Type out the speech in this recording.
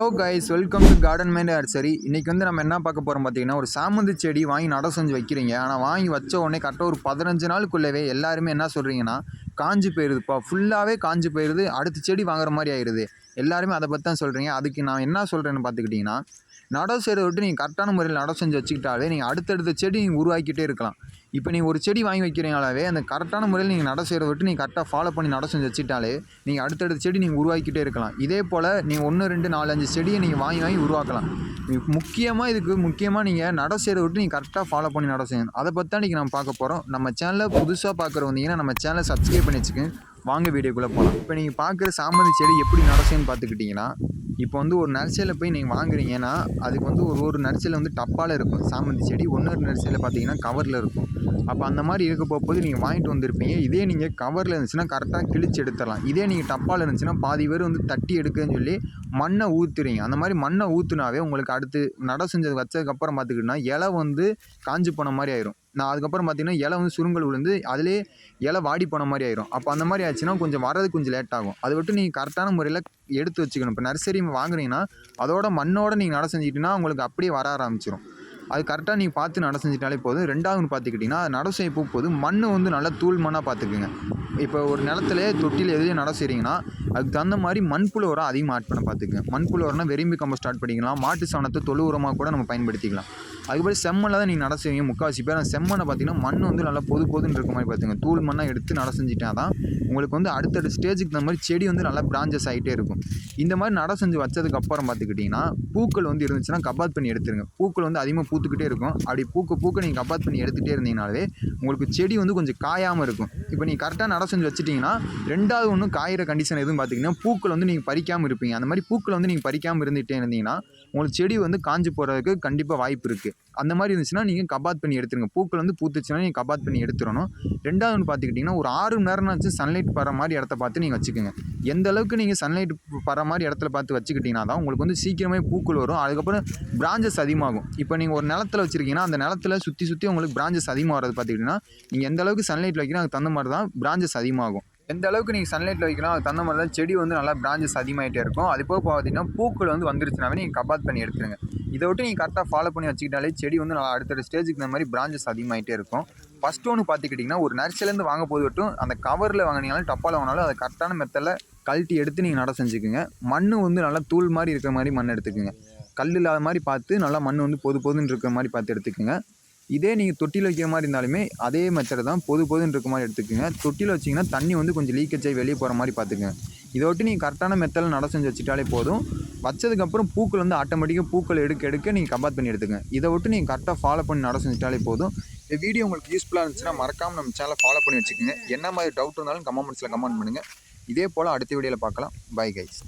Hello guys welcome to garden mind archery இன்றைக்கி வந்து நம்ம என்ன பார்க்க போகிறோம் பார்த்தீங்கன்னா ஒரு சாமந்தி செடி வாங்கி நட செஞ்சு வைக்கிறீங்க. ஆனால் வாங்கி வச்ச உடனே கரெக்டாக ஒரு பதினஞ்சு நாளுக்குள்ளவே எல்லாருமே என்ன சொல்கிறீங்கன்னா காஞ்சு போயிடுதுப்பா ஃபுல்லாகவே காஞ்சி போயிடுது அடுத்த செடி வாங்குற மாதிரி ஆயிடுது எல்லாருமே அதை பற்றி தான் சொல்கிறீங்க அதுக்கு நான் என்ன சொல்கிறேன்னு பார்த்துக்கிட்டிங்கன்னா நட செய்கிறத விட்டு நீங்கள் கரெக்டான முறையில் நட செஞ்சு வச்சுக்கிட்டாலே நீங்கள் அடுத்தடுத்த செடி நீங்கள் உருவாக்கிட்டே இருக்கலாம். இப்போ நீங்கள் ஒரு செடி வாங்கி வைக்கிறீங்களாவே அந்த கரெக்டான முறையில் நீங்கள் நட செய்கிறத விட்டு நீங்கள் கரெக்டாக ஃபாலோ பண்ணி நட செஞ்சு வச்சுட்டாலே நீங்கள் அடுத்தடுத்த செடி நீங்கள் உருவாக்கிட்டே இருக்கலாம். இதே போல் நீங்கள் ஒன்று ரெண்டு நாலு அஞ்சு செடியை நீங்கள் வாங்கி வாங்கி உருவாக்கலாம். முக்கியமாக இதுக்கு முக்கியமாக நீங்கள் நட செய்கிறத விட்டு நீங்கள் கரெக்டாக ஃபாலோ பண்ணி நட செய்யணும். அதை பற்றி தான் இன்றைக்கி நம்ம பார்க்க போகிறோம் நம்ம சேனலில் புதுசாக பார்க்குற வந்தீங்கன்னா நம்ம சேனலை சப்ஸ்கிரைப் பண்ணி வச்சுக்கோங்க. வாங்க வீடியோக்குள்ளே போகலாம் இப்போ நீங்கள் பார்க்குற சாமந்தி செடி எப்படி நடச்சேன்னு பார்த்துக்கிட்டிங்கன்னா இப்போ வந்து ஒரு நர்சரியில் போய் நீங்கள் வாங்குறீங்கன்னா அதுக்கு வந்து ஒரு ஒரு நர்சரியில் வந்து டப்பாவில் இருக்கும். சாமந்தி செடி ஒன்று ஒரு நர்சரியில் பார்த்தீங்கன்னா கவரில் இருக்கும். அப்போ அந்த மாதிரி இருக்க போகும்போது நீங்கள் வாங்கிட்டு வந்திருப்பீங்க. இதே நீங்கள் கவரில் இருந்துச்சுன்னா கரெக்டாக கிழிச்சு எடுத்துடலாம். இதே நீங்கள் டப்பாவில் இருந்துச்சுன்னா பாதி பேர் வந்து தட்டி எடுக்குன்னு சொல்லி மண்ணை ஊற்றுறீங்க அந்த மாதிரி மண்ணை ஊற்றுனாவே உங்களுக்கு அடுத்து நட செஞ்சது வச்சதுக்கப்புறம் பார்த்துக்கிட்டோன்னா இலை வந்து காஞ்சு போன மாதிரி ஆயிரும். நான் அதுக்கப்புறம் பார்த்தீங்கன்னா இலை வந்து சுருங்கல் விழுந்து அதிலே இலை வாடி போன மாதிரி ஆயிரும். அப்போ அந்த மாதிரி ஆச்சுன்னா கொஞ்சம் வரது கொஞ்சம் லேட் ஆகும். அதை விட்டு நீங்கள் கரெக்டான முறையில் எடுத்து வச்சுக்கணும். இப்போ நர்சரி வாங்குறீங்கன்னா அதோட மண்ணோட நீங்கள் நட செஞ்சிட்டிங்கன்னா உங்களுக்கு அப்படியே வர ஆரம்பிச்சிடும் அது கரெக்டாக நீங்கள் பார்த்து நட செஞ்சிட்டாலே போதும். ரெண்டாவது பார்த்துக்கிட்டிங்கன்னா நட செய்ய போது மண் வந்து நல்லா தூள் மண்ணாக பார்த்துக்குங்க. இப்போ ஒரு நிலத்துல தொட்டியில் எதுலேயும் நட செய்கிறீங்கன்னா அதுக்கு தகுந்த மாதிரி மண்புழு உரம் அதிகமாக ஆட் பண்ண பார்த்துக்குங்க. மண்புழு உரம்னா வெறும்பி கம்போஸ்ட் ஸ்டார்ட் பண்ணிக்கலாம். மாட்டு சாணத்தை தொழு உரமாக கூட நம்ம பயன்படுத்திக்கலாம். அதுக்கப்புறம் செம்மண்ணில் தான் நீங்கள் நட செய்வீங்க. முக்கால்வாசி பேர் அந்த செம்மண்ணை பார்த்தீங்கன்னா மண் வந்து நல்லா பொது பொதுன்னு இருக்க மாதிரி பார்த்துங்க தூள் மண்ணாக எடுத்து நட செஞ்சிட்டா தான் உங்களுக்கு வந்து அடுத்தடுத்த ஸ்டேஜுக்கு தகுந்த மாதிரி செடி வந்து நல்லா பிரான்ச்சஸ் ஆகிட்டே இருக்கும். இந்த மாதிரி நட செஞ்சு வச்சதுக்கு அப்புறம் பார்த்துக்கிட்டிங்கன்னா பூக்கள் வந்து இருந்துச்சுன்னா கபாத் பண்ணி எடுத்துருங்க. பூக்கள் வந்து அதிகமாக பூத்துக்கிட்டே இருக்கும். அப்படி பூக்க பூக்க நீங்கள் கபாத் பண்ணி எடுத்துகிட்டே இருந்தீங்கனாலே உங்களுக்கு செடி வந்து கொஞ்சம் காயாமல் இருக்கும். இப்போ நீங்கள் கரெக்டாக நட செஞ்சு வச்சிட்டிங்கன்னா ரெண்டாவது ஒன்று காயிற கண்டிஷன் எதுவும் பார்த்தீங்கன்னா பூக்கள் வந்து நீங்கள் பறிக்காமல் இருப்பீங்க. அந்த மாதிரி பூக்கள் வந்து நீங்கள் பறிக்காமல் இருந்துகிட்டே இருந்தீங்கன்னா உங்களுக்கு செடி வந்து காஞ்சு போகிறதுக்கு கண்டிப்பாக வாய்ப்பு இருக்குது அந்த மாதிரி இருந்துச்சுன்னா நீங்கள் கபாத் பண்ணி எடுத்துருங்க. பூக்கள் வந்து பூத்துச்சுன்னா நீங்கள் கபாத் பண்ணி எடுத்துடணும். ரெண்டாவது ஒன்று பார்த்துக்கிட்டிங்கன்னா ஒரு ஆறு மணி நேரம்னாச்சும் சன்லைட் படுற மாதிரி இடத்த பார்த்து நீங்கள் வச்சுக்கோங்க. எந்த அளவுக்கு நீங்கள் சன்லைட் பர மாதிரி இடத்துல பார்த்து வச்சுக்கிட்டிங்கன்னா தான் உங்களுக்கு வந்து சீக்கிரமே பூக்கள் வரும். அதுக்கப்புறம் பிராஞ்சஸ் அதிகமாகும். இப்போ நீங்கள் ஒரு நிலத்தில் வச்சுருக்கீங்கன்னா அந்த நிலத்தில் சுற்றி சுற்றி உங்களுக்கு பிராஞ்சஸ் அதிகமாக வரது பார்த்துக்கிட்டிங்கன்னா நீங்கள் எந்த அளவுக்கு சன்லைட் வைக்கிறோம் அதுக்கு தகுந்த மாதிரி தான் பிராஞ்சஸ் அதிகமாகும். எந்த அளவுக்கு நீங்கள் சன்லைட்டில் வைக்கணும் அதுக்கு தகுந்த மாதிரி தான் செடி வந்து நல்லா பிரான்ச்சஸ் அதிகமாகிட்டே இருக்கும். அது போக பார்த்தீங்கன்னா பூக்கள் வந்து வந்துருச்சுனாவே நீங்கள் கபாத் பண்ணி எடுத்துருங்க. இதை விட்டு நீங்கள் கரெக்டாக ஃபாலோ பண்ணி வச்சுக்கிட்டாலே செடி வந்து நல்லா அடுத்த ஸ்டேஜுக்கு இந்த மாதிரி பிரான்ச்சஸ் அதிகமாகிட்டே இருக்கும். ஃபஸ்ட் ஒன்று பார்த்துக்கிட்டிங்கன்னா ஒரு நர்சரிலேருந்து வாங்க போது மட்டும் அந்த கவரில் வாங்கினீங்களும் டப்பாவில் வாங்கினாலும் அதை கரெக்டான மெத்தடில் கழட்டி எடுத்து நீங்கள் நட செஞ்சுக்குங்க. மண் வந்து நல்லா தூள் மாதிரி இருக்கிற மாதிரி மண் எடுத்துக்கோங்க. கல் இல்லாத மாதிரி பார்த்து நல்லா மண் வந்து பொது பொதுன்னு இருக்கிற மாதிரி பார்த்து எடுத்துக்கோங்க. இதே நீங்கள் தொட்டியில் வைக்கிற மாதிரி இருந்தாலுமே அதே மெத்தட் தான் பொது பொதுன்னு இருக்க மாதிரி எடுத்துக்கோங்க. தொட்டியில் வச்சிங்கன்னா தண்ணி வந்து கொஞ்சம் லீக்கேஜ் ஆகி வெளியே போகிற மாதிரி பார்த்துக்கங்க. இதை விட்டு நீங்கள் கரெக்டான மெத்தடில் நட செஞ்சு வச்சுட்டாலே போதும். வச்சதுக்கப்புறம் பூக்கள் வந்து ஆட்டோமேட்டிக்காக பூக்கள் எடுக்க எடுக்க நீங்கள் கபாத் பண்ணி எடுத்துங்க இதை விட்டு நீங்கள் கரெக்டாக ஃபாலோ பண்ணி நட செஞ்சுட்டாலே போதும். இந்த வீடியோ உங்களுக்கு யூஸ்ஃபுல்லாக இருந்துச்சுன்னா மறக்காமல் நம்ம சேனலை ஃபாலோ பண்ணி வச்சுக்கோங்க. என்ன மாதிரி டவுட் இருந்தாலும் கமெண்ட்ஸில் கமெண்ட் பண்ணுங்கள் இதே போல் அடுத்த வீடியோவில் பார்க்கலாம். Bye guys